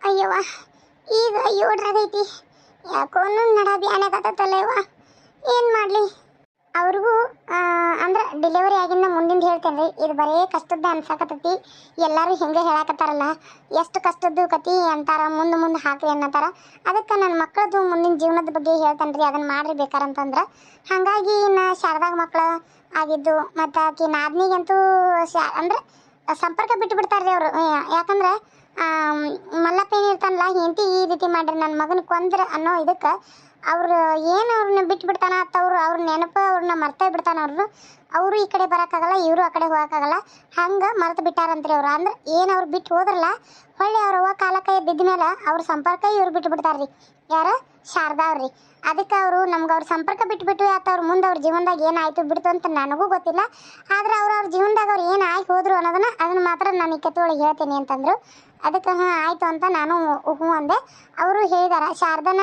ಅಯ್ಯವ್ವ, ಈಗ ಏಳ್ರಾಗೈತಿ ಯಾಕೋ ನಡ ಬ್ಯಾನಾಗತ್ತಲ್ಲ ಯವ್ವ ಏನು ಮಾಡಲಿ? ಅವ್ರಿಗೂ ಅಂದ್ರೆ ಡೆಲಿವರಿ ಆಗಿಂದ ಮುಂದಿಂದ ಹೇಳ್ತೇನೆ ರೀ ಇದು ಬರೇ ಕಷ್ಟದ್ದು ಅನ್ಸಾಕತ್ತೈತಿ. ಎಲ್ಲರೂ ಹಿಂಗೆ ಹೇಳಾಕತ್ತಾರಲ್ಲ, ಎಷ್ಟು ಕಷ್ಟದ್ದು ಕತಿ ಅಂತಾರ, ಮುಂದೆ ಮುಂದೆ ಹಾಕಿ ಅನ್ನತ್ತಾರ. ಅದಕ್ಕೆ ನನ್ನ ಮಕ್ಕಳದು ಮುಂದಿನ ಜೀವನದ ಬಗ್ಗೆ ಹೇಳ್ತೇನೆ ರೀ ಅದನ್ನು ಮಾಡ್ರಿ ಬೇಕಾರಂತಂದ್ರೆ. ಹಾಗಾಗಿ ನಾ ಶಾರದಾಗ ಮಕ್ಕಳು ಆಗಿದ್ದು, ಮತ್ತು ಆಕಿ ನಾದ್ನಿಗಂತೂ ಶಾ, ಅಂದ್ರೆ ಸಂಪರ್ಕ ಬಿಟ್ಟು ಬಿಡ್ತಾರೆ ರೀ ಅವರು ಯಾಕಂದ್ರೆ ಆಮ್, ಮಲ್ಲಪ್ಪ ಏನಿರ್ತಾನಲ್ಲ ಹೆಂಡತಿ ಈ ರೀತಿ ಮಾಡ್ರಿ ನನ್ನ ಮಗನ ಕೊಂದ್ರ ಅನ್ನೋ ಇದಕ್ಕೆ ಅವರು ಏನು ಅವ್ರನ್ನ ಬಿಟ್ಟು ಬಿಡ್ತಾನ ಅವ್ರು ಅವ್ರ ನೆನಪು ಅವ್ರನ್ನ ಮರ್ತೇ ಬಿಡ್ತಾನ ಅವರು ಅವರು ಈ ಕಡೆ ಬರೋಕ್ಕಾಗಲ್ಲ ಇವರು ಆ ಕಡೆ ಹೋಗೋಕ್ಕಾಗಲ್ಲ. ಹಂಗೆ ಮರ್ತು ಬಿಟ್ಟಾರಂತ್ರಿ ಅವ್ರು. ಅಂದ್ರೆ ಏನು ಅವ್ರು ಬಿಟ್ಟು ಹೋದ್ರಲ್ಲ ಹೊಳ್ಳಿ ಅವ್ರ ಅವ್ವ ಕಾಲ ಕೈ ಬಿದ್ದ ಮೇಲೆ ಅವ್ರ ಸಂಪರ್ಕ ಇವ್ರು ಬಿಟ್ಟು ಬಿಡ್ತಾರ್ರಿ ಯಾರು? ಶಾರದಾ ಅವ್ರಿ ಅದಕ್ಕೆ ಅವರು ನಮ್ಗೆ ಅವ್ರ ಸಂಪರ್ಕ ಬಿಟ್ಬಿಟ್ಟು ಯಾತ ಅವ್ರ ಮುಂದೆ ಅವ್ರ ಜೀವನದಾಗ ಏನಾಯ್ತು ಬಿಡ್ತು ಅಂತ ನನಗೂ ಗೊತ್ತಿಲ್ಲ. ಆದ್ರೆ ಅವ್ರ ಅವ್ರ ಜೀವನದಾಗ ಅವ್ರು ಏನು ಆಯ್ತು ಹೋದ್ರು ಅನ್ನೋದನ್ನು ಅದನ್ನು ಮಾತ್ರ ನಾನು ಈ ಕತೆ ಒಳಗೆ ಹೇಳ್ತೀನಿ ಅಂತಂದರು. ಅದಕ್ಕೆ ಹಾಂ, ಆಯಿತು ಅಂತ ನಾನು ಹ್ಞೂ ಅಂದೆ. ಅವರು ಹೇಳಿದಾರ, ಶಾರದಾನ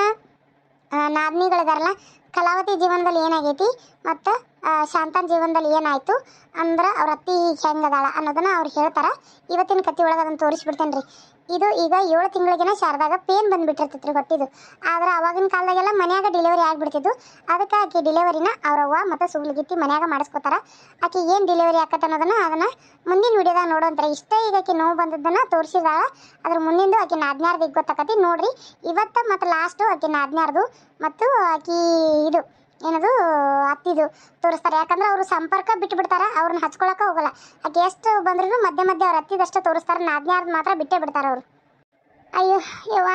ನಾದಿನಿಗಳಿದಾರಲ್ಲ, ಕಲಾವತಿ ಜೀವನದಲ್ಲಿ ಏನಾಗೈತಿ ಮತ್ತು ಶಾಂತನ ಜೀವನದಲ್ಲಿ ಏನಾಯಿತು ಅಂದ್ರೆ ಅವ್ರ ಅತ್ತಿ ಹೆಂಗದಾಳ ಅನ್ನೋದನ್ನು ಅವ್ರು ಹೇಳ್ತಾರೆ. ಇವತ್ತಿನ ಕತೆ ಒಳಗೆ ಅದನ್ನು ತೋರಿಸ್ಬಿಡ್ತೇನೆ ರೀ ಇದು ಈಗ ಏಳು ತಿಂಗಳಿಗೆನ ಶಾರದಾಗ ಪೇನ್ ಬಂದ್ಬಿಟ್ಟಿರ್ತೈತ್ರಿ ಹೊಟ್ಟಿದು. ಆದ್ರೆ ಅವಾಗಿನ ಕಾಲದಾಗೆಲ್ಲ ಮನ್ಯಾಗ ಡೆಲಿವರಿ ಆಗಿಬಿಡ್ತಿದ್ದು ಅದಕ್ಕೆ ಆಕೆ ಡೆಲಿವರಿನ ಅವ್ರವ್ವ ಮತ್ತು ಸುಗ್ಲಿಗಿತ್ತಿ ಮನ್ಯಾಗ ಮಾಡಿಸ್ಕೋತಾರ. ಆಕೆ ಏನು ಡೆಲಿವರಿ ಆಕತ್ತ ಅನ್ನೋದನ್ನ ಅದನ್ನ ಮುಂದಿನ ವಿಡಿಯೋದಾಗ ನೋಡೋಂತಾರೆ ಇಷ್ಟೇ ಈಗ ಆಕೆ ನೋವು ಬಂದದ್ದನ್ನ ತೋರಿಸಿದಾಳ. ಅದ್ರ ಮುಂದಿಂದು ಆಕೆ ನಾದ್ನಾರ್ದು ಈಗ ಗೊತ್ತಾಕತಿ. ನೋಡ್ರಿ, ಇವತ್ತ ಮತ್ತು ಲಾಸ್ಟು ಆಕೆ ನಾದ್ನಾರ್ದು ಮತ್ತು ಆಕೆ ಇದು ಏನದು ಅತ್ತಿದು ತೋರಿಸ್ತಾರೆ. ಯಾಕಂದ್ರೆ ಅವರು ಸಂಪರ್ಕ ಬಿಟ್ಟು ಬಿಡ್ತಾರೆ ಅವ್ರನ್ನ ಹಚ್ಕೊಳಕ ಹೋಗಲ್ಲ. ಆಕೆ ಎಷ್ಟು ಬಂದ್ರೂ ಮಧ್ಯೆ ಮಧ್ಯೆ ಅವ್ರ ಅತ್ತಿದಷ್ಟೇ ತೋರಿಸ್ತಾರೆ ನಾದ್ನ್ಯಾರ್ದು ಮಾತ್ರ ಬಿಟ್ಟೇ ಬಿಡ್ತಾರೆ ಅವರು. ಅಯ್ಯೋ ಯವ್ವ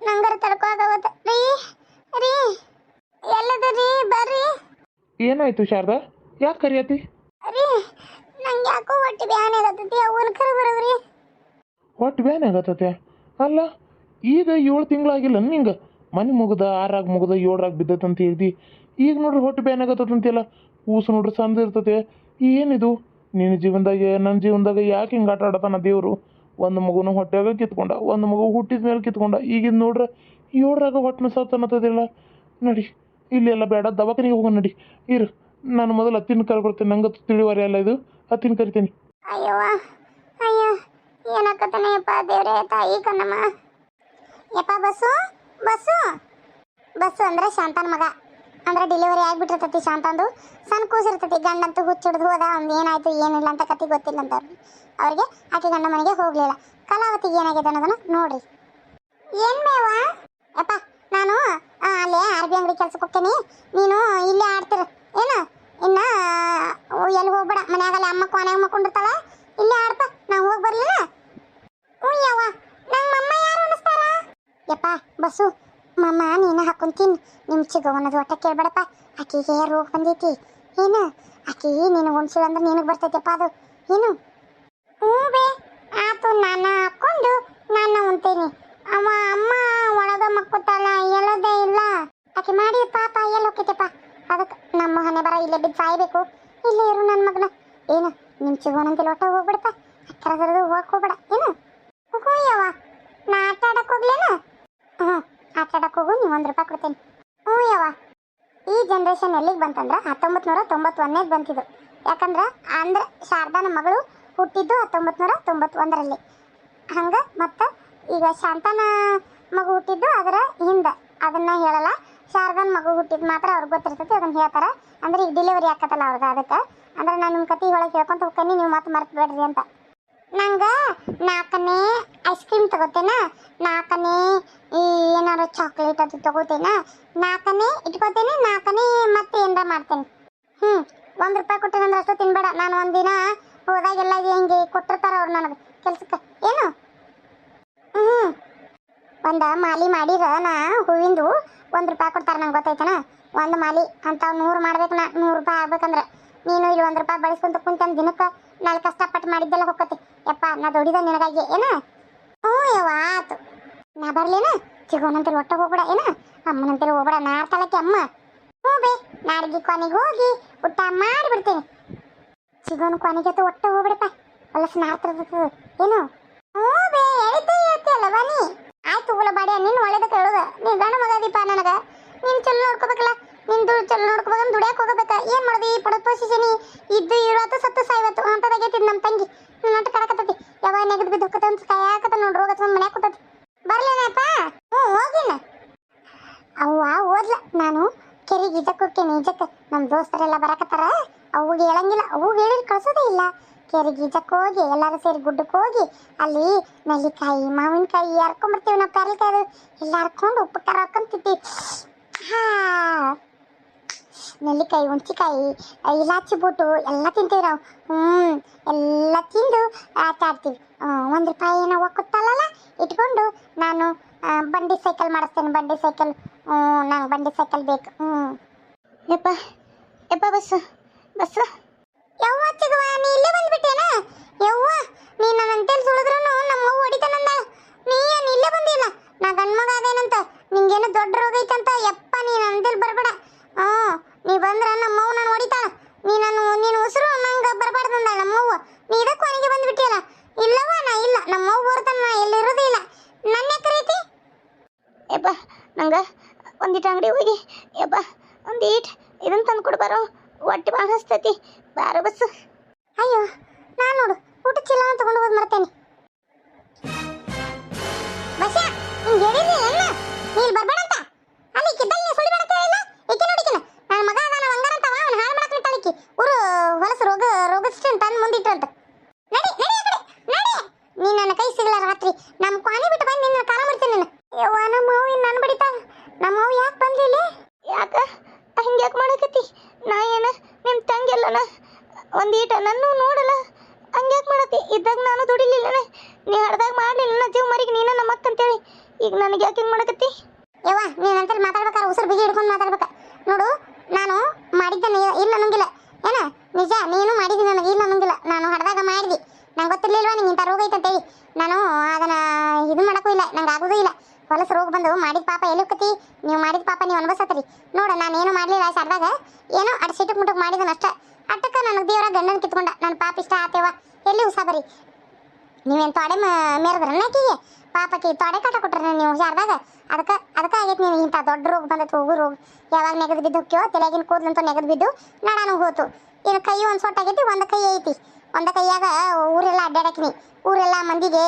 ನಂಗರ ತಡ್ಕೋಗವತ್ತ ರೀ ರೀ ಎಲ್ಲದ ರೀ ಬರ್ರಿ. ಏನಾಯ್ತು ಶಾರದಾ? ಯಾಕೆ ಕರಿಯತಿ ರೀ ನಂಗೆ ಯಾಕೋ ಹೊಟ್ಟೆ ಬ್ಯಾನ್ ಆಗತ್ತೈತಿ ಅವನ ಕರ ಬರೋದ್ರಿ. ಹೊಟ್ಟೆ ಬ್ಯಾನ್ ಆಗತ್ತತೆ ಅಲ್ಲ ಈಗ ಏಳು ತಿಂಗಳಾಗಿಲ್ಲ ನಿಂಗೆ? ಮನೆ ಮುಗ್ದ ಆರಾಗ ಮುಗ್ದ ಏಳರಾಗ ಬಿದ್ದತಂತ ಹೇಳ್ದಿ. ಈಗ ನೋಡ್ರಿ ಹೊಟ್ಟೆ ಬ್ಯಾನ್ ಆಗತ್ತಂತೆಲ್ಲ ಕೂಸು ನೋಡ್ರಿ ಸಂದ ಇರ್ತತೆ. ಏನಿದು? ನಿನ್ನ ಜೀವನದಾಗೆ, ನನ್ನ ಜೀವನದಾಗ ಯಾಕೆ ಹಿಂಗೆ ಆಟ ಆಡತಾನ ದೇವರು? ಒಂದು ಮಗುನ ಹೊಟ್ಟೆಯಾಗ ಕಿತ್ಕೊಂಡ, ಒಂದು ಮಗು ಹುಟ್ಟಿದ ಮೇಲೆ ಕಿತ್ಕೊಂಡ. ಈಗಿನ ನೋಡ್ರಿ ಏಳ್ರಾಗ ಹೊಟ್ಟೆ ಸತ್ತನತ್ತದಿಲ್ಲ ನಡಿ, ಇಲ್ಲೆಲ್ಲ ಬೇಡ, ದವಾಖಾನಿಗೆ ಹೋಗ ನಡಿ. ಇರು, ನಾನು ಮೊದಲು ಹತ್ತಿನ ಕರೆ ಬರ್ತೇನೆ, ನಂಗೆ ತಿಳಿವರಿ ಅಲ್ಲ ಇದು. ಹತ್ತಿನ ಕರಿತೀನಿ. ಅಯ್ಯೋ ಅಯ್ಯೋ ತಾಯಿ ಬಸ್ಸು ಬಸ್ಸು ಅಂದ್ರೆ ಶಾಂತನ ಮಗ. ಅಂದ್ರೆ ಡೆಲಿವರಿ ಆಗಿಬಿಟ್ಟಿರ್ತೈತಿ ಶಾಂತಂದು ಸಣ್ಣ ಕೂಸಿರ್ತತಿ, ಗಂಡಂತೂ ಹುಚ್ಚಿಡ್ದು ಹೋದ ಅವ್ನು ಏನಾಯ್ತು, ಏನಿಲ್ಲ ಅಂತ ಕತಿ ಗೊತ್ತಿಲ್ಲ ಅಂತ ಅವ್ರಿಗೆ ಆಕೆ ಗಂಡ ಮನೆಗೆ ಹೋಗ್ಲಿಲ್ಲ. ಕಲಾವತಿಗೆ ಏನಾಗಿದೆ ಅನ್ನೋದನ್ನ ನೋಡ್ರಿ. ಏನ್ ಮೇವ? ಯಪ್ಪ, ನಾನು ಅಲ್ಲೇ ಆರ್ ಬಿ ಅಂಗಡಿ ಕೆಲ್ಸಕ್ಕೆ ಹೋಗ್ತೇನೆ. ನೀನು ಇಲ್ಲೇ ಆಡ್ತಿರ. ಏನು? ಇನ್ನ ಎಲ್ಲಿ ಹೋಗ್ಬೇಡ. ಮನ್ಯಾಗಲ್ಲ ಅಮ್ಮ ಕೊನೆಯಾಗ ಮಕ್ಕೊಂಡಿರ್ತಾಳ. ಇಲ್ಲೇ ಆಡ್ಪ ನಾವು ಹೋಗಿ ಬರ್ಲಿಲ್ಲ. ಹ್ಞೂ ನಂಗೆ ಮಮ್ಮ ಯಾರು ಅನ್ನಿಸ್ತಾರ? ಯಪ್ಪ ಬಸ್ಸು ಮಮ್ಮ ನೀನು ಹಾಕೊಂತೀನಿ. ನಿಮ್ಮ ಚಿಗವನದು ಒಟ್ಟ ಕೇಳ್ಬೇಡಪ್ಪ. ಆಕಿಗೆ ರೋಗ ಬಂದೈತಿ. ಏನು? ಆಕಿ ನೀನು ಉಣ್ಸಿಲ್ಲ ಅಂದ್ರೆ ನಿನಗೆ ಬರ್ತೈತಪ್ಪ ಅದು. ಏನು? ಹ್ಞೂ ಬೇ ಆತು ನಾನು ಹಾಕೊಂಡು ನಾನು ಉಣ್ತೀನಿ. ಅವ ಅಮ್ಮ ಒಳಗ ಮಕ್ಕೋತಾಳ ಎಲ್ಲದೇ ಇಲ್ಲ. ಆಕೆ ಮಾಡಿ ಪಾಪ ಎಲ್ಲಿ ಹೋಗ್ತೈತಪ್ಪ ಅದಕ್ಕೆ ನಮ್ಮ ಮನೆ ಬರ ಇಲ್ಲೇ ಬಿದ್ದು ಸಾಯ್ಬೇಕು. ಇಲ್ಲೇ ಇರು ನನ್ನ ಮಗನ. ಏನು ನಿಮ್ಮ ಚಿಗವನಂತಿಲ್ಲ ಒಟ್ಟ ಹೋಗ್ಬಿಡಪ್ಪ. ಹತ್ತಿರ ಹೋಗ್ಬೇಡ. ಏನು? ಹ್ಞೂ ಯವ್ವ ನಾ ಆಟ ಆಡಕ್ಕೆ ಹೋಗ್ಲೇನ ಹ್ಞೂ ಆಟ ಆಡಕ್ಕೆ ಹೋಗು ನೀವು ಒಂದು ರೂಪಾಯಿ ಕೊಡ್ತೀನಿ. ಹ್ಞೂ ಯವ್ವ. ಈ ಜನ್ರೇಷನ್ ಎಲ್ಲಿಗೆ ಬಂತಂದ್ರೆ ಹತ್ತೊಂಬತ್ತು ನೂರ ತೊಂಬತ್ತೊಂದನೇದು ಬಂತಿದ್ದು. ಯಾಕಂದ್ರೆ ಅಂದ್ರೆ ಶಾರದಾನ ಮಗಳು ಹುಟ್ಟಿದ್ದು ಹತ್ತೊಂಬತ್ತು ನೂರ ತೊಂಬತ್ತೊಂದರಲ್ಲಿ ಹಂಗೆ ಮತ್ತು ಈಗ ಶಾಂತನ ಮಗು ಹುಟ್ಟಿದ್ದು ಅದರ ಹಿಂದೆ. ಅದನ್ನ ಹೇಳಲ್ಲ. ಶಾರದಾನ ಮಗು ಹುಟ್ಟಿದ್ದು ಮಾತ್ರ ಅವ್ರಿಗೆ ಗೊತ್ತಿರ್ತೈತಿ, ಅದನ್ನ ಹೇಳ್ತಾರೆ. ಅಂದ್ರೆ ಈಗ ಡೆಲಿವರಿ ಆಕತ್ತಲ್ಲ ಅವ್ರಿಗೆ ಅದಕ್ಕೆ. ಅಂದ್ರೆ ನಾನು ನಿಮ್ಮ ಕತಿ ಒಳಗೆ ಹೇಳ್ಕೊಂತ ಹೋಗ್ತೀನಿ, ನೀವು ಮತ್ತೆ ಮರ್ತು ಬೇಡ್ರಿ ಅಂತ. ನಂಗೆ ನಾಲ್ಕನೇ ಐಸ್ ಕ್ರೀಮ್ ತಗೋತೇನ? ನಾಲ್ಕನೇ ಏನಾರು ಚಾಕ್ಲೇಟ್ ಅದು ತಗೋತೇನ? ನಾಲ್ಕನೇ ಇಟ್ಕೋತೇನೆ, ನಾಲ್ಕನೇ ಮತ್ತೆ ಏನಾರ ಮಾಡ್ತೇನೆ. ಹ್ಞೂ ಒಂದು ರೂಪಾಯಿ ಕೊಟ್ಟೇನಂದ್ರೆ ಅಷ್ಟು ತಿನ್ಬೇಡ. ನಾನು ಒಂದಿನ ಹೋದಾಗೆಲ್ಲ ಹೆಂಗೆ ಕೊಟ್ಟಿರ್ತಾರ ಅವ್ರು ನನಗೆ. ಕೆಲ್ಸಕ್ಕೆ. ಏನು? ಹ್ಞೂ ಒಂದು ಮಾಲಿ ಮಾಡಿರ ನಾ ಹೂವಿಂದು ಒಂದು ರೂಪಾಯಿ ಕೊಡ್ತಾರೆ ನಂಗೆ ಗೊತ್ತೈತನ ಒಂದು ಮಾಲಿ ಅಂತ ನೂರು ಮಾಡ್ಬೇಕು ನಾ. ನೂರು ರೂಪಾಯಿ ಆಗ್ಬೇಕಂದ್ರೆ. ನೀನು ಇಲ್ಲಿ ಒಂದು ರೂಪಾಯಿ ಬಳಸ್ಕೊಂತ ಕುಂತಂದು ದಿನಕ್ಕೆ ನಾಲ್ಕು ಕಷ್ಟಪಟ್ಟು ಮಾಡಿದ್ದೆಲ್ಲ ಹೋಗತಿ ಯಪ್ಪ, ನಾ ದುಡಿದ ನಿನಗಾಗಿ, ಏನ? ಹ್ಞೂ ಯವ್ವ ಆತು ನಾ ಬರ್ಲೇನ? ಚಿಗೋನಂತೇಳಿ ಒಟ್ಟ ಹೋಗ್ಬೇಡ, ಏನ? ಅಮ್ಮನಂತೇಳಿ ಹೋಗ್ಬೇಡ, ನಾ ತಲಕ್ಕೆ ಅಮ್ಮ. ಹ್ಞೂ ಬೇ ನಾಡಿಗೆ ಕೊನೆಗೆ ಹೋಗಿ ಊಟ ಮಾಡಿಬಿಡ್ತೀನಿ. ಚಿಗೋನ್ ಕೊನೆಗೆ ಒಟ್ಟ ಹೋಗ್ಬಿಡಪ್ಪ. ಹೊಲಸು ನಾರ್ತಿರ್ತದ ಏನು? ಹ್ಞೂ ಬೇ ಹೇಳ್ತಿಯಲ್ಲ ಬನ್ನಿ ಆಯ್ತು ಉಗುಲ ಬಾಡಿಯ ನಿನ್ನ ಒಳ್ಳೇದಕ್ಕೆ ಕೇಳುದ. ನೀ ಗಂಡ ಮಗ ಅದೀಪ ನನಗ. ನೀನು ಚಲೋ ನೋಡ್ಕೋಬೇಕಲ್ಲ? ನಿನ್ ದುಡ್ಡು ಚಲೋ ನೋಡ್ಕೋಬೇಕಂದ್ರೆ ಹೋಗಬೇಕ? ಏನು ಮಾಡೋದು? ಈ ಪಡದ ಪೊಸಿಷನ್ ಇದ್ದು ಇರೋದು ಸತ್ತು ಸಾಯ್ವತ್ತು. ಅಂತದಾಗೈತಿ ನಮ್ಮ ತಂಗಿ. ನನ್ನ ಮನೆಗೆ ಬಿದ್ದು ಬಿದ್ದು ಅಂತ ಕಾಯಾಕತ್ತ ನೋಡಿ, ರೋಗ ತುಂಬ ಮನೆಗೆ ಬರ್ಲೇನಪ್ಪ? ಹ್ಞೂ ಹೋಗಿನ ಅವ್ವ, ಓದ್ಲ. ನಾನು ಕೆರಿಗೆ ಇದಕ್ಕೆ ಹೋಗ್ತೇನೆ ಇದಕ್ಕೆ ನಮ್ಮ ದೋಸ್ತರೆಲ್ಲ ಬರಕತ್ತಾರ. ಅವ್ಗೆ ಹೇಳಂಗಿಲ್ಲ ಅವ್ಗೆ ಹೇಳಿ ಕಳ್ಸೋದೇ ಇಲ್ಲ. ಕೆರಿಗೆ ಇದಕ್ಕೆ ಹೋಗಿ, ಎಲ್ಲರೂ ಸೇರಿ ಗುಡ್ಡಕ್ಕೆ ಹೋಗಿ, ಅಲ್ಲಿ ನೆಲ್ಲಿಕಾಯಿ, ಮಾವಿನಕಾಯಿ ಹರ್ಕೊಂಡ್ಬರ್ತೇವೆ ನಾವು ಪ್ಯಾರಲ್ಕಾಯಿ ಅದು ಎಲ್ಲ ಹರ್ಕೊಂಡು ಉಪ್ಪು, ಖಾರ ಹಾಕೊಂತಿದ್ವಿ ಹಾ. ನೆಲ್ಲಿಕಾಯಿ, ಹುಣ್ಸಿಕಾಯಿ ಇಲಾಚಿ ಬೂಟು ಎಲ್ಲ ತಿಂತೀವಿ ನಾವು. ಹ್ಞೂ ಎಲ್ಲ ತಿಂದು ಆಟ ಆಡ್ತೀವಿ. ಒಂದು ರೂಪಾಯಿ ಏನೋ ಒಕ್ಕುತ್ತಲ್ಲ ಇಟ್ಕೊಂಡು ನಾನು ಬಂಡಿ ಸೈಕಲ್ ಮಾಡಿಸ್ತೇನೆ, ಬಂಡಿ ಸೈಕಲ್. ಹ್ಞೂ ನಂಗೆ ಬಂಡಿ ಸೈಕಲ್ ಬೇಕು. ಹ್ಞೂ ಯಪ್ಪ ಯಪ್ಪ ಬಸ್ಸು ಬಸ್ಸು. ಯವ್ವ ಚಿಗುವ ನೀ ಇಲ್ಲೇ ಬಂದ್ಬಿಟ್ಟೇನ ಯವ್ವ ನೀ ನನ್ನ ಅಂತೆಲ್ ಸುಳಿದ್ರು ನಮ್ಮ ಅವ್ವ ಹೊಡಿತಾನಂದ ನೀ ಏನು ಇಲ್ಲೇ ಬಂದಿಲ್ಲ ನಾ ಗಂಡ್ ಮಗ ಅದೇನಂತ ನಿಂಗೇನು ದೊಡ್ಡ ರೋಗ ಐತಂತ ಯಪ್ಪ ನೀ ನನ್ನ ಅಂತೆಲ್ ಬರಬೇಡ ಹ್ಞೂ ನೀ ಬಂದ್ರ ನಮ್ಮ ಅವ್ವ ನಾನು ಹೊಡಿತಾಳ ನೀ ನಾನು ನೀನು ಉಸಿರು ನಂಗೆ ಬರಬಾರ್ದಂದ ನಮ್ಮ ಅವ್ವ ನೀ ಇದಕ್ಕೆ ಮನೆಗೆ ಬಂದ್ಬಿಟ್ಟಿಯಲ್ಲ ಇಲ್ಲವ ನಾ ಇಲ್ಲ ನಮ್ಮ ಅವ್ವ ಬರ್ತಾನ ನಾ ಎಲ್ಲಿರೋದೇ ಇಲ್ಲ ನನ್ನ ಕರೀತಿ ಯಪ್ಪ ನಂಗೆ ಒಂದಿಟ್ಟು ಅಂಗಡಿ ಹೋಗಿ ಯಪ್ಪ ಒಂದೀಟ್ ಇದನ್ನ ತಂದು ಕೊಡ್ಬಾರೋ ಹೊಟ್ಟೆ ಭಾಳ ಹಸ್ತೈತಿ. ಬಾರ ಬಸ್ಸು. ಅಯ್ಯೋ, ನಾನು ನೋಡು, ಊಟ ಚೀಲ ತಗೊಂಡು ಹೋಗಿ ಮರ್ತೇನೆ. ಬಸ್ಸ ಹಿಂಗೆ ಹೇಳಿದ್ರಿ ಅಣ್ಣ ನೀ ಇಲ್ಲಿ ಬರ್ಬೇಡ ಅಂತ ಅಲ್ಲಿ ಕಿದ್ದಲ್ಲಿ ಸುಳಿ ಇಲ್ಲ? ನನ್ನ ಮಗ ಅದಾನ, ಬಂಗಾರ ಅಂತ ಅವನ ಊರು ರೋಗ ರೋಗಸ್ಟನ್ ತಂದು ಮುಂದಿಟ್ರಂತ. ನಡಿ ನಡಿ ಆ ನನ್ನ ಕೈ ಸಿಗಲ್ಲ ರಾತ್ರಿ. ನಮ್ಮ ಕ್ವಾನಿ ಬಿಟ್ಟು ಬಂದು ನಿನ್ನ ಕಾಲ ಮಾಡ್ತೀನಿ ನಾನು. ಯವ್ವ, ನಮ್ಮ ನನ್ನ ಬಡಿತಾ ನಮ್ಮ ಯಾಕೆ ಬಂದಿಲ್ಲ ಯಾಕ ಹಂಗೆ ಯಾಕೆ ಮಾಡಕತ್ತಿ ನಾ ಏನ ನಿಮ್ಮ ತಂಗಿಲ್ಲನ ಒಂದೀಟ ನನ್ನ ನೋಡಲ್ಲ. ಹಂಗೆ ಯಾಕೆ ಮಾಡತ್ತಿ? ಇದ್ದಾಗ ನಾನು ದುಡಿಲಿಲ್ಲ ನೀ ಹಡ್ದಾಗ ಮಾಡಲಿಲ್ಲ ನನ್ನ ಜೀವ ಮರಿಗೆ ನೀನ ನಮ್ಮ ಅಕ್ಕ ಅಂತೇಳಿ. ಈಗ ನನಗೆ ಯಾಕೆ ಹಿಂಗೆ ಮಾಡಕತ್ತಿ? ಯವ್ವ, ನೀನು ಅಂತೇಳಿ ಮಾತಾಡ್ಬೇಕಾದ್ರೆ ಉಸಿರು ಬಿಗಿ ಹಿಡ್ಕೊಂಡು ಮಾತಾಡ್ಬೇಕ. ನೋಡು, ನಾನು ಮಾಡಿದ್ದೇನೆ ಇಲ್ಲ ಅನ್ನಂಗಿಲ್ಲ. ಏನ? ನಿಜ, ನೀನು ಮಾಡಿದಿ ನನಗೆ ಇಲ್ಲ ಅನ್ನಂಗಿಲ್ಲ. ನಾನು ಹಡ್ದಾಗ ಮಾಡಿದಿ ನಂಗೆ ಗೊತ್ತಿರ್ಲಿಲ್ವಾ ನಿಂಗೆ ಇಂಥ ರೋಗ ಐತೆ ಅಂತೇಳಿ ನಾನು ಅದನ್ನು ಇದು ಮಾಡೋಕ್ಕೂ ಇಲ್ಲ, ನಂಗೆ ಆಗೋದೂ ಇಲ್ಲ. ಹೊಲಸು ರೋಗ ಬಂದು ಮಾಡಿದ ಪಾಪ ಎಲ್ಲಿ ಹೋಗ್ತಿ ನೀವು ಮಾಡಿದ ಪಾಪ ನೀವು ಅನ್ಭವಿಸತ್ರಿ ನೋಡ ನಾನು ಏನು ಮಾಡಲಿಲ್ಲ ಶಾರದಾಗ ಏನೋ ಅಡ್ ಸಿಟಕ್ ಮುಟಕ್ ಮಾಡಿದನ ಅಟ್ಟಕ್ಕ ನನಗೆ ದೇವರ ಗಂಡನ ಕಿತ್ಕೊಂಡ ನನ್ನ ಪಾಪ ಇಷ್ಟ ಆತೇವ, ಎಲ್ಲಿ ಉಸಾಬರಿ ನೀವೇನು ತೊಡೆ ಮೇರದ್ರನ್ನ ಆಕಿಗೆ? ಪಾಪಕ್ಕೆ ತೊಡೆ ಕಾಟ ಕೊಟ್ರೆ ನೀವು ಶಾರದಾಗ ಅದಕ್ಕೆ ಅದಕ್ಕೆ ಆಗೈತೆ ನೀವು ಇಂಥ ದೊಡ್ಡ ರೋಗ ಬಂದೈತೆ, ಹೋಗು ರೋಗ. ಯಾವಾಗ ನೆಗದು ಬಿದ್ದು ಹೋಗ್ಯೋ ತಲೆಗಿನ ಕೂದಲಂತೂ ನೆಗದು ಬಿದ್ದು ನಡಾನು ಹೋತು. ಇನ್ನು ಕೈ ಒಂದು ಸೊಟ್ಟಾಗೈತಿ, ಒಂದು ಕೈ ಐತಿ. ಒಂದು ಕೈಯಾಗ ಊರೆಲ್ಲ ಅಡ್ಡಾಡಕಿನಿ ಊರೆಲ್ಲ ಮಂದಿಗೆ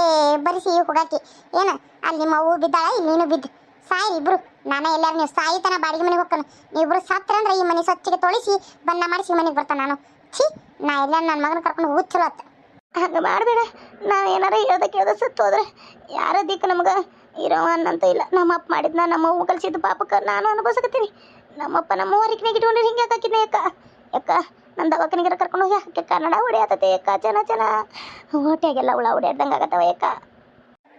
ಬರಿಸಿ ಹೋಗಾಕಿ. ಏನು, ಅಲ್ಲಿ ನಿಮ್ಮ ಹೂವು ಬಿದ್ದಾಳ ನೀನು ಬಿದ್ದು? ಸಾಯಿ ಇಬ್ರು. ನಾನೇ ಎಲ್ಲಾರು ನೀವು ಸಾಯಿತನ ಬಾಡಿಗೆ ಮನೆಗೆ ಹೋಗ್ತಾನೆ ನೀವಿಬ್ರು ಸತ್ರ ಅಂದ್ರೆ ಈ ಮನೆ ಸ್ವಚ್ಛಗೆ ತೊಳಿಸಿ, ಬಣ್ಣ ಮಾಡಿಸಿ ಮನೆಗೆ ಬರ್ತಾನೆ ನಾನು. ಛೀ, ನಾ ಎಲ್ಲ ನನ್ನ ಮಗನ ಕರ್ಕೊಂಡು ಹೋಗಿ ಚಲೋ ಆತ ಹಂಗೆ ಮಾಡಬೇಡ. ನಾವು ಏನಾರ ಹೇಳ್ದ ಕೇಳ್ದ ಸತ್ತು ಹೋದ್ರೆ. ಯಾರ ದಿಕ್ಕ ನಮ್ಗೆ? ಇರೋ ಅನ್ನಂತ ಇಲ್ಲ. ನಮ್ಮಪ್ಪ ಮಾಡಿದ್ನ, ನಮ್ಮ ಅವ್ವ ಕಲ್ಸಿದ್ದು ಪಾಪಕ್ಕೆ ನಾನು ಅನುಭವಿಸಕತ್ತೀನಿ. ನಮ್ಮಪ್ಪ ನಮ್ಮ ಹೊರಕಿನಾಗ ಇಟ್ಕೊಂಡ್ರೆ ಹಿಂಗೆ ಯಾಕಾಕಿದ್ನ ಯಾಕ ಯಾಕ? ನನ್ನ ದವಾಖಾನಿಗೆ ಕರ್ಕೊಂಡು ಹೋಗಿ ಅಕ್ಕ ಕನ್ನಡ ಹೊಡೆಯತತೆ ಏಕ ಜನ ಜನ. ಹೊಟ್ಟೆಗೆಲ್ಲ ಹುಳ ಹೊಡೆಯದಂಗೆ ಆಗತ್ತವ ಯಾಕ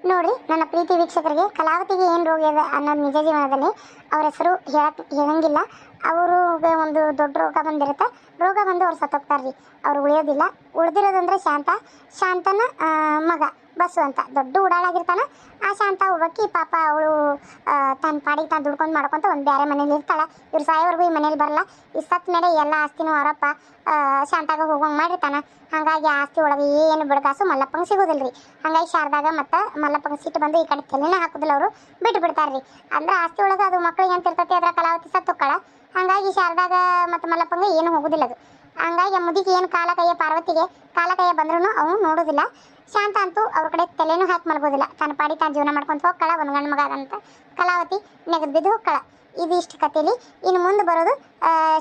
ನೋಡಿ ನನ್ನ ಪ್ರೀತಿ ವೀಕ್ಷಕರಿಗೆ ಕಲಾವತಿಗೆ ಏನು ರೋಗ ಇದೆ ಅನ್ನೋದು ನಿಜ ಜೀವನದಲ್ಲಿ ಅವ್ರ ಹೆಸರು ಹೇಳಕ್ ಹೇಳಂಗಿಲ್ಲ. ಅವ್ರಿಗೆ ಒಂದು ದೊಡ್ಡ ರೋಗ ಬಂದಿರುತ್ತೆ. ರೋಗ ಬಂದು ಅವ್ರು ಸತ್ತೋಗ್ತಾರ್ರಿ. ಅವ್ರು ಉಳಿಯೋದಿಲ್ಲ. ಉಳಿದಿರೋದಂದ್ರೆ ಶಾಂತ. ಶಾಂತನ ಮಗ. ಬಸ್ಸು ಅಂತ. ದೊಡ್ಡ ಉಡಾಳಾಗಿರ್ತಾನ. ಆ ಅಂತ ಒಬ್ಬಾಕಿ ಪಾಪ ಅವಳು ತನ್ನ ಪಾಡಿಗೆ ತಾನು ದುಡ್ಕೊಂಡು ಮಾಡ್ಕೊಂತ ಒಂದು ಬೇರೆ ಮನೇಲಿ ಇರ್ತಾಳೆ. ಇವ್ರು ಸಾಯೋವರೆಗೂ ಈ ಮನೇಲಿ ಬರಲ್ಲ. ಈ ಸತ್ ಮೇಲೆ ಎಲ್ಲ ಆಸ್ತಿನೂ ಅವರಪ್ಪ ಶಾಂತಾಗ ಹೋಗೋಂಗೆ ಮಾಡಿರ್ತಾನೆ. ಹಾಗಾಗಿ ಆಸ್ತಿ ಒಳಗೆ ಏನು ಬಿಡಗಾಸು ಮಲ್ಲಪ್ಪಂಗೆ ರೀ ಹಾಗಾಗಿ ಶಾರದಾಗ ಮತ್ತು ಮಲ್ಲಪ್ಪಂಗೆ ಸಿಟ್ಟು ಬಂದು ಈ ಕಡೆ ತಲೆನೇ ಹಾಕೋದಿಲ್ಲ ಅವರು. ಬಿಟ್ಟು ಬಿಡ್ತಾರೆ ರೀ ಅಂದ್ರೆ ಆಸ್ತಿ ಒಳಗೆ ಅದು ಮಕ್ಳಿಗೆ ಅಂತ ಇರ್ತೈತಿ ಅದರ ಕಲಾವತಿ ಸತ್ತೊಕ್ಕಳ ಹಾಗಾಗಿ ಶಾರದಾಗ ಮತ್ತು ಮಲ್ಲಪ್ಪಂಗೆ ಏನು ಹೋಗೋದಿಲ್ಲ ಅದು. ಹಂಗಾಗಿ ಮುದಿಗೆ ಏನು ಕಾಲ ಕೈಯ ಪಾರ್ವತಿಗೆ ಕಾಲ ಕೈಯ ಬಂದ್ರೂ ಅವನು ನೋಡೋದಿಲ್ಲ. ಶಾಂತ ಅಂತೂ ಅವ್ರ ಕಡೆ ತಲೆನೂ ಹಾಕಿ ಮಲಗೋದಿಲ್ಲ. ತನ್ನ ಪಾಡಿ ತಾನು ಜೀವನ ಮಾಡ್ಕೊಂತ ಹೋಗ್ಕಳ ಒಂದು ಗಂಡು ಮಗ ಅದಂತ ಕಲಾವತಿ ನೆಗೆದು ಬಿದ್ದು ಹೋಗ್ಕಳ ಇದು ಇಷ್ಟು ಕಥೆಲಿ. ಇನ್ನು ಮುಂದೆ ಬರೋದು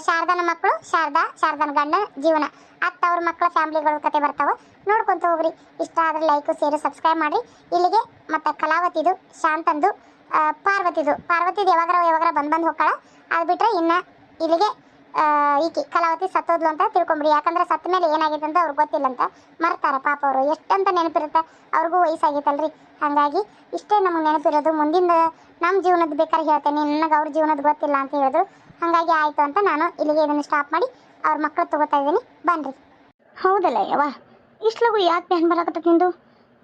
ಶಾರದಾನ ಮಕ್ಕಳು, ಶಾರದಾ, ಶಾರದಾನ ಗಂಡನ ಜೀವನ. ಅತ್ತ ಅವ್ರ ಮಕ್ಕಳ ಫ್ಯಾಮಿಲಿಗಳ ಕತೆ ಬರ್ತಾವೆ. ನೋಡ್ಕೊಂತ ಹೋಗ್ರಿ. ಇಷ್ಟ ಆದರೆ ಲೈಕು ಸೇರಿ ಸಬ್ಸ್ಕ್ರೈಬ್ ಮಾಡ್ರಿ. ಇಲ್ಲಿಗೆ ಮತ್ತು ಕಲಾವತಿದು, ಶಾಂತಂದು ಪಾರ್ವತಿದು. ಪಾರ್ವತಿದು ಯಾವಾಗಾರ ಯಾವಾಗಾರ ಬಂದು ಬಂದು ಹೋಗ್ಕಳ ಅದು ಬಿಟ್ಟರೆ ಇನ್ನು ಇಲ್ಲಿಗೆ ಈಕಿ ಕಲಾವತಿ ಸತ್ತೋದ್ಲು ಅಂತ ತಿಳ್ಕೊಂಬಿಡಿ. ಯಾಕಂದ್ರೆ ಸತ್ತ ಮೇಲೆ ಏನಾಗಿದೆ ಅಂತ ಅವ್ರಿಗೆ ಗೊತ್ತಿಲ್ಲ ಅಂತ ಮರ್ತಾರೆ ಪಾಪ ಅವರು. ಎಷ್ಟಂತ ನೆನಪಿರುತ್ತೆ? ಅವ್ರಿಗೂ ವಯಸ್ಸಾಗೈತಲ್ರಿ ಹಾಗಾಗಿ ಇಷ್ಟೇ ನಮಗೆ ನೆನಪಿರೋದು. ಮುಂದಿನ ನಮ್ಮ ಜೀವನದ ಬೇಕಾದ್ರೆ ಹೇಳ್ತೇನೆ. ನನಗೆ ಅವ್ರ ಜೀವನದ ಗೊತ್ತಿಲ್ಲ ಅಂತ ಹೇಳಿದ್ರು. ಹಾಗಾಗಿ ಆಯಿತು ಅಂತ ನಾನು ಇಲ್ಲಿಗೆ ಇದನ್ನು ಸ್ಟಾಪ್ ಮಾಡಿ ಅವ್ರ ಮಕ್ಕಳು ತಗೋತಾ ಇದ್ದೀನಿ. ಬನ್ನಿರಿ ಹೌದಲ್ಲ ಯವ್ವ. ಇಷ್ಟು ಲಗು ಯಾಕೆ ಬ್ಯಾನ್ ಬರಾಕತ್ತ ನಿಂದು?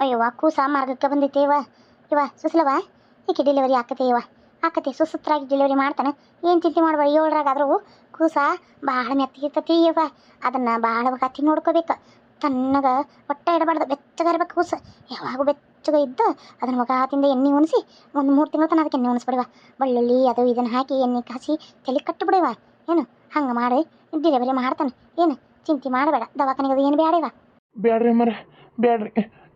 ಅಯ್ಯವ್ವ, ಕೂಸ ಮಾರ್ಗಕ್ಕೆ ಬಂದೈತೆ ಯವ್ವ. ಯವ್ವ ಸುಸ್ಲವ ಈಕೆ ಡೆಲಿವರಿ ಆಕತೆ ಯವ್ವ. ಆಕತೆ ಸುಸೂತ್ರಾಗಿ ಡೆಲಿವರಿ ಮಾಡ್ತಾನೆ. ಏನು ಚಿಂತೆ ಮಾಡಬೇಡ, ಏಳರಾಗಾದ್ರೂ ಕೂಸ ಭಾಳ ಮೆತ್ತಗಿರ್ತತಿ ಯವ್ವ ಅದನ್ನು ಭಾಳ ಕತ್ತಿ ನೋಡ್ಕೋಬೇಕು. ತನ್ನಗ ಒಟ್ಟ ಇಡಬಾರ್ದು, ಬೆಚ್ಚಗ ಇರ್ಬೇಕು ಕೂಸ. ಯಾವಾಗೂ ಬೆಚ್ಚಗ ಇದ್ದು ಅದನ್ನ ಮಗ ತಿಂದ ಎಣ್ಣೆ ಉಣಿಸಿ, ಒಂದು ಮೂರು ತಿಂಗಳ ತನಕ ಅದಕ್ಕೆ ಎಣ್ಣೆ ಉಣಿಸ್ಬಿಡುವ. ಬೆಳ್ಳುಳ್ಳಿ ಅದು ಇದನ್ನು ಹಾಕಿ ಎಣ್ಣೆ ಕಾಸಿ ತಲೆ ಕಟ್ಟಿಬಿಡುವ ಏನು? ಹಂಗೆ ಮಾಡಿ ಡೆಲಿವರಿ ಮಾಡ್ತಾನೆ. ಏನು? ಚಿಂತೆ ಮಾಡಬೇಡ, ದವಾಖಾನೆಗೆ ಅದು ಏನು ಬೇಡವ ಬೇಡ್ರಿ ಮರ ಬೇಡ್ರಿ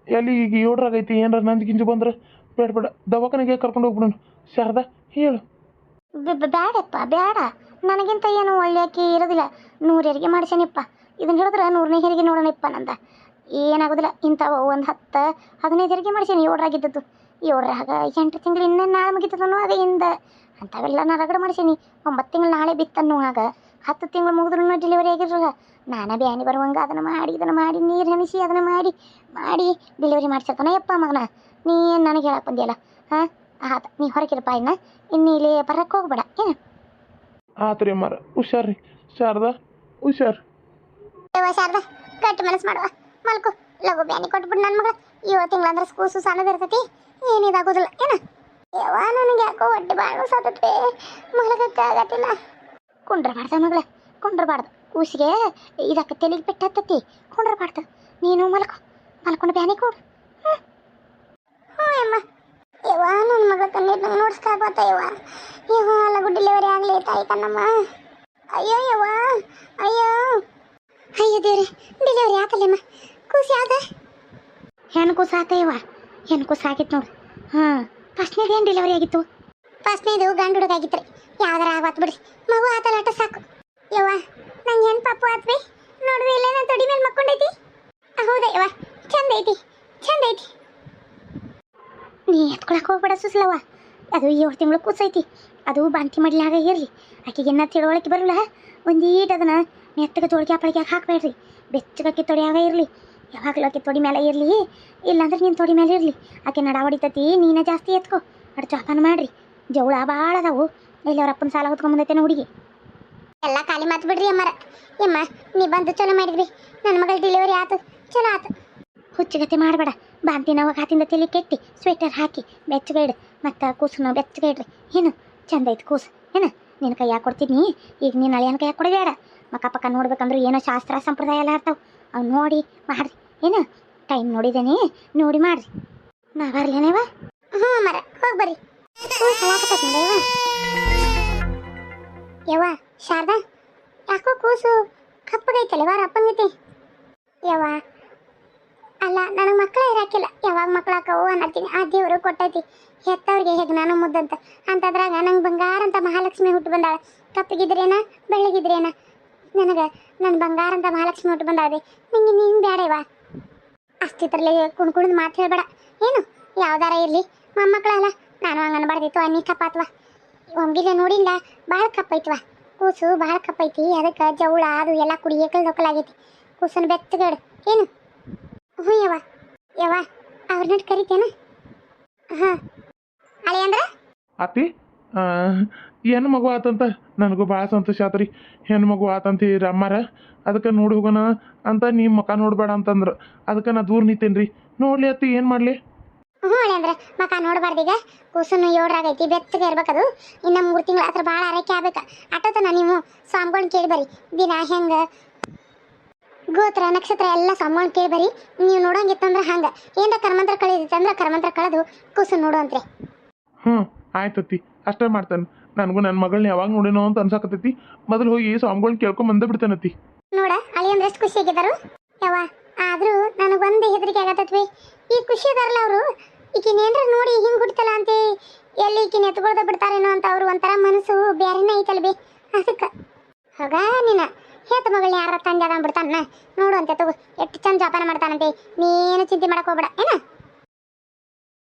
ಎಲ್ಲಿ ಈಗ ಏಳ್ರಾಗೈತಿ, ಏನಾರ ನಂದು ಗಿಂಜು ಬಂದ್ರೆ ಬೇಡ ಬೇಡ ದವಾಖಾನೆಗೆ ಕರ್ಕೊಂಡು ಹೋಗ್ಬಿಡೋಣ. ಶಾರದಾ, ಹೇಳು. ಬೇಡಪ್ಪ ಬೇಡ ನನಗಿಂತ ಏನು ಒಳ್ಳೆಯಾಕಿ ಇರೋದಿಲ್ಲ. ನೂರು ಹೆರಿಗೆ ಮಾಡ್ಸೇನಿಪ್ಪ. ಇದನ್ನ ಹೇಳಿದ್ರೆ ನೂರನೇ ಹೆರಿಗೆ ನೋಡೋಣಪ್ಪ ನಂದ. ಏನಾಗೋದಿಲ್ಲ ಇಂಥವು ಒಂದು ಹತ್ತು, ಹದಿನೈದು ಹೆರಿಗೆ ಮಾಡ್ಸೇನಿ ಏಳರಾಗಿದ್ದದ್ದು ಏಳರಾಗ ಎಂಟು ತಿಂಗಳು ಇನ್ನೇ ನಾಳೆ ಮುಗಿತದನು ಅದೇ ಇಂದ. ಅಂಥವೆಲ್ಲ ನಾ ರಗಡ ಮಾಡಿಸೀನಿ. ಒಂಬತ್ತು ತಿಂಗಳು ನಾಳೆ ಬಿತ್ತನ್ನುವಾಗ ಹತ್ತು ತಿಂಗಳು ಮುಗಿದ್ರೂ ಡೆಲಿವರಿ ಆಗಿರಲ್ಲ ನಾನೇ ಬ್ಯಾನಿ ಬರುವಂಗೆ ಅದನ್ನು ಮಾಡಿ, ಇದನ್ನು ಮಾಡಿ, ನೀರು ಹನಿಸಿ ಅದನ್ನು ಮಾಡಿ ಮಾಡಿ ಡೆಲಿವರಿ ಮಾಡ್ಸಕ್ಕನ ಯಪ್ಪ ಮಗನ. ನೀ ನನಗೆ ಹೇಳಕ್ಕೆ ಬಂದಿಯಲ್ಲ, ಹಾಂ? ಆತ ನೀ ಹೊರಗಿರಪ್ಪ ಇನ್ನ. ಇನ್ನು ಇಲ್ಲಿ ಬರಕ್ಕೆ ಹೋಗ್ಬೇಡ ಏನ? ಆತ್ರಿ ಅಮ್ಮಾರ ಹುಷಾರ್ರಿ. ಶಾರದಾ ಹುಷಾರ್. ಯವ್ವ ಶಾರದಾ ಗಟ್ಟಿ ಮನಸ್ಸು ಮಾಡುವ. ಮಲ್ಕು ಲಘು ಬ್ಯಾನಿ ಕೊಟ್ಬಿಡು ನನ್ನ ಮಗ ಏಳು ತಿಂಗಳಂದ್ರೆ ಕೂಸು ಸಣ್ಣದಿರ್ತೈತಿ ಏನಿದಾಗೋದಿಲ್ಲ ಏನ ಯವ್ವ ನನಗೆ ಯಾಕೋ ಹೊಟ್ಟೆ ಬಾಳು ಸತ್ತತ್ವೆ. ಮಲಗಕ್ಕಾಗತ್ತಿಲ್ಲ ಕುಂಡ್ರಬಾರ್ದ ಮಗಳ ಕುಂಡ್ರಬಾರ್ದು. ಕೂಸಿಗೆ ಇದಕ್ಕೆ ತೆಲಿಗೆ ಬಿಟ್ಟತ್ತತಿ ಕುಂಡ್ರಬಾರ್ದು. ನೀನು ಮಲ್ಕೊ ಮಲ್ಕೊಂಡು ಬ್ಯಾನಿ ಕೊಡು. ಯವ್ವ ನನ್ನ ಮಗಳ ಕಣ್ಣೀರು ನಂಗೆ ನೋಡಿಸ್ಕಾಗ್ಬತ್ತ ಯವ್ವ ಯವ್ವ ಲಘು ಡೆಲಿವರಿ ಆಗಲಿ ತಾಯಿ ಕಣ್ಣಮ್ಮ. ಅಯ್ಯೋ ಯವ್ವ ಅಯ್ಯೋ. ಅಯ್ಯೋ ದೇವ್ರಿ ಡೆಲಿವರಿ ಆತಲ್ಲಮ್ಮ ಕೂಸಿ ಆದ ಹೆಣ್ಣು ಕೂಸು ಯವ್ವ ಹೆಣ್ಣು ಕೂಸು ಆಗಿತ್ತು ನೋಡು. ಹಾಂ, ಫಸ್ಟ್ನೇದು ಏನು ಡೆಲಿವರಿ ಆಗಿತ್ತು? ಫಸ್ಟ್ನೇದು ಗಂಡು ಹುಡುಗ ಆಗಿತ್ತು ರೀ ಯಾವ್ದಾರ ಆವತ್ತು ಬಿಡ್ರಿ. ಮಗು ಆತಲ್ಲ ಸಾಕು. ಯವ್ವ, ನಂಗೆ ಹೆಣ್ಣು ಪಾಪು ಆತ್ವಿ. ನೋಡ್ರಿ ಇಲ್ಲ ತೊಡಿ ಮೇಲೆ ಮಕ್ಕೊಂಡೈತಿ? ಹೌದಾ ಯವ್ವ ಚಂದ ಐತಿ ಎತ್ಕೊಳಕ್ಕೆ ಹೋಗ್ಬೇಡ ಸುಸ್ಲವ್ವ. ಅದು ಏಳು ತಿಂಗಳು ಕೂಸೈತಿ. ಅದು ಬಾಂತಿ ಮಾಡ್ಲಾಗ ಇರಲಿ. ಆಕೆಗೆ ಆಕೆಗೆನ್ನ ತಿಳುವಳಿಕೆ ಬರಲ್ಲ. ಒಂದೀಟ್ ಅದನ್ನ ಮೆತ್ತಗೆ ತೊಳ್ಗೆ ಪಳಿಗೆ ಹಾಕಬೇಡ್ರಿ. ಬೆಚ್ಚಗಕ್ಕೆ ತೊಡೆಯಾಗ ಇರಲಿ. ಯಾವಾಗಲೂ ಆಕೆ ತೊಡಿ ಮೇಲೆ ಇರಲಿ. ಇಲ್ಲಾಂದ್ರೆ ನೀನು ತೊಡಿ ಮೇಲೆ ಇರಲಿ. ಆಕೆ ನಡ ಹೊಡಿತತಿ ನೀನ ಜಾಸ್ತಿ ಎತ್ಕೋ. ಅಡ್ ಜೋಪಾನ ಮಾಡ್ರಿ. ಜವಳ ಭಾಳ ಅದಾವು. ಇಲ್ಲಿ ಅವ್ರ ಅಪ್ಪನ ಸಾಲ ಹೊತ್ಕೊಂಬಂದೈತೇನ ಹುಡುಗಿ. ಎಲ್ಲ ಖಾಲಿ ಮಾತು ಬಿಡ್ರಿ ಅಮ್ಮರ. ಯಮ್ಮ ನೀ ಬಂದು ಚಲೋ ಮಾಡಿದ್ರಿ ನನ್ನ ಮಗಳ ಡೆಲಿವರಿ ಆತು. ಚಲೋ ಆತು. ಹುಚ್ಚುಗತೆ ಮಾಡಬೇಡ. ಬಾಂತಿನ ಹಾತಿಂದ ತಲೆ ಕೆಟ್ಟಿ ಸ್ವೆಟರ್ ಹಾಕಿ ಬೆಚ್ಚಗೆ ಇಡು ಮತ್ತು ಕೂಸನ್ನು ಬೆಚ್ಚಗೆ ಇಡ್ರಿ ಏನು? ಚಂದ ಐತೆ ಕೂಸು. ಏನು? ನಿನ್ನ ಕೈಯಾಗ ಕೊಡ್ತೀನಿ ಈಗ ನೀನು ಅಳಿಯನ ಕೈಯಾಗ ಕೊಡಬೇಡ ಮಕ್ಕ ಪಕ್ಕ ನೋಡ್ಬೇಕಂದ್ರೆ ಏನೋ ಶಾಸ್ತ್ರ ಸಂಪ್ರದಾಯ ಎಲ್ಲ ಇರ್ತಾವೆ. ಅವು ನೋಡಿ ಮಾಡ್ರಿ. ಏನು? ಟೈಮ್ ನೋಡಿದ್ದೇನೆ ನೋಡಿ ಮಾಡ್ರಿ. ನಾ ಬರ್ಲೇನೇವ ಹ್ಞೂ ಮರ ಹೋಗಿ ಬರ್ರಿ. ಯವ್ವ ಶಾರದಾ ಯಾಕೋ ಕೂಸು ಕಪ್ಪಗೈತಲ್ಲ ವಾರ ಅಪ್ಪಂಗೈತಿ? ಯವ್ವ ಅಲ್ಲ, ನನಗೆ ಮಕ್ಕಳೇ ಇರಾಕಿಲ್ಲ. ಯಾವಾಗ ಮಕ್ಕಳು ಹಾಕವು ಅನ್ನತ್ತೀನಿ. ಆ ದೇವರು ಕೊಟ್ಟೈತಿ. ಹೆತ್ತವ್ರಿಗೆ ಹೇಗೆ ನಾನು ಮುದ್ದಂತ. ಅಂತದ್ರಾಗ ನಂಗೆ ಬಂಗಾರ ಅಂತ ಮಹಾಲಕ್ಷ್ಮಿ ಹುಟ್ಟು ಬಂದಾಳ. ಕಪ್ಪಗಿದ್ರೇನ, ಬೆಳ್ಳಗಿದ್ರೇನ? ನನಗೆ ನನ್ನ ಬಂಗಾರ ಅಂತ ಮಹಾಲಕ್ಷ್ಮಿ ಹುಟ್ಟು ಬಂದಾಳೆ ನಿಂಗೆ ನೀನು ಬೇಡವಾ ಅಷ್ಟಿದ್ರಲ್ಲಿ ಕುಣ್ಕುಣ್ದು ಮಾತು ಹೇಳ್ಬೇಡ. ಏನು? ಯಾವ್ದಾರ ಇರಲಿ. ಮೊಮ್ಮಕ್ಕಳಲ್ಲ. ನಾನು ಹಂಗೆ ಅನ್ಬಾರ್ದಿತ್ತು ಅನ್ನಿ ಕಪ್ಪಾತ್ವ ಒಮ್ಗಿಲ್ಲ ನೋಡಿಲ್ಲ ಭಾಳ ಕಪ್ಪೈತ್ವ ಕೂಸು ಭಾಳ ಕಪ್ಪೈತಿ. ಅದಕ್ಕೆ ಜವಳ ಅದು ಎಲ್ಲ ಕುಡಿಯಕಲ್ ದೊಕ್ಕಲಾಗೈತಿ ಕೂಸನ್ನು ಬೆತ್ತಗೇಡು. ಏನು? ಹ್ಞೂ ಯವ್ವ. ಯವ್ವ ಅವ್ರನ್ನ ಕರಿತೇನ. ಹಾಂ ಅಳೆ ಅಂದ್ರೆ? ಅತ್ತಿ ಹೆಣ್ಣು ಮಗು ಆತಂತ ನನಗೂ ಭಾಳ ಸಂತೋಷ ಆತ್ರಿ. ಹೆಣ್ಣು ಮಗು ಆತಂತ ಅಮ್ಮಾರ ಅದಕ್ಕೆ ನೋಡಿ ಹೋಗೋಣ ಅಂತ ನೀ ಮಕ ನೋಡಬೇಡ ಅಂತಂದ್ರು. ಅದಕ್ಕೆ ನಾ ದೂರ ನಿಂತೇನೆ ರೀ ನೋಡ್ಲಿ ಅತ್ತಿ ಏನು ಮಾಡಲಿ? ಹ್ಞೂ ಅಳೆ ಅಂದ್ರೆ ಮಕ ನೋಡಬಾರ್ದೀಗ ಕೂಸನ್ನು ಏಳ್ರಾಗೈತಿ ಬೆಚ್ಚಗೆ ಇರ್ಬೇಕದು ಇನ್ನು ಮೂರು ತಿಂಗಳು ಹತ್ರ ಭಾಳ ಆರೈಕೆ ಆಗ್ಬೇಕು. ಅಟ್ಟತನ ನೀವು. ಸ್ವಾಮಿಗಳನ್ನ ಕೇಳಿ ಬರ್ರಿ. ದಿನ ಹೆಂಗೆ? ಗೋತ್ರ ನಕ್ಷತ್ರ ಎಲ್ಲ ಸ್ವಾಮಿಗಳನ್ನ ಕೇಳಿ ಬರೀ. ನೀವು ನೋಡೋಂಗಿತ್ತಂದ್ರೆ ಹಂಗೆ. ಏನ್ರ ಕರ್ಮಂತ್ರ ಕಳೆದಿತ್ತಂದ್ರೆ ಕರ್ಮಂತ್ರ ಕಳೆದು ಕೂಸು ನೋಡುವಂತ್ರಿ. ಹ್ಞೂ ಆಯ್ತತ್ತಿ ಅಷ್ಟೇ ಮಾಡ್ತಾನೆ. ನನಗೂ ನನ್ನ ಮಗಳನ್ನ ಯಾವಾಗ ನೋಡೇನೋ ಅಂತ ಅನ್ಸಾಕತ್ತೈತಿ. ಮೊದಲು ಹೋಗಿ ಸ್ವಾಮಿಗಳನ್ನ ಕೇಳ್ಕೊಂಡ್ ಬಂದ ಬಿಡ್ತಾನತಿ ನೋಡ ಅಲ್ಲಿ ಅಂದ್ರೆ ಎಷ್ಟು ಖುಷಿ ಆಗಿದ್ದಾರು ಯಾವ ಆದ್ರೂ ನನಗೊಂದು ಹೆದರಿಕೆ ಆಗತ್ತತ್ವಿ. ಈ ಖುಷಿ ಇದಾರಲ್ಲ ಅವರು. ಈಕಿನ ಏನ್ರ ನೋಡಿ ಹಿಂಗ್ ಹುಡ್ತಲ್ಲ ಅಂತ. ಎಲ್ಲಿ ಈಕಿನ ಎತ್ಕೊಳ್ದ ಬಿಡ್ತಾರೇನೋ ಅಂತ ಅವ್ರು ಒಂಥರ ಮನಸ್ಸು ಬೇರೆನೇ ಐತಲ್ಬಿ. ಅದಕ್ಕೆ. ಹೋಗ ನೀನ. ಹೇತ ಮಗಳನ್ನ ಯಾರ ತಂದೆ ಅದ ನೋಡು ಅಂತ ತಗೋ. ಎಷ್ಟು ಚಂದ ಜೋಪಾನ ಮಾಡ್ತಾನಂತೆ. ನೀನು ಚಿಂತೆ ಮಾಡಕ್ ಹೋಗ್ಬೇಡ. ಏನ?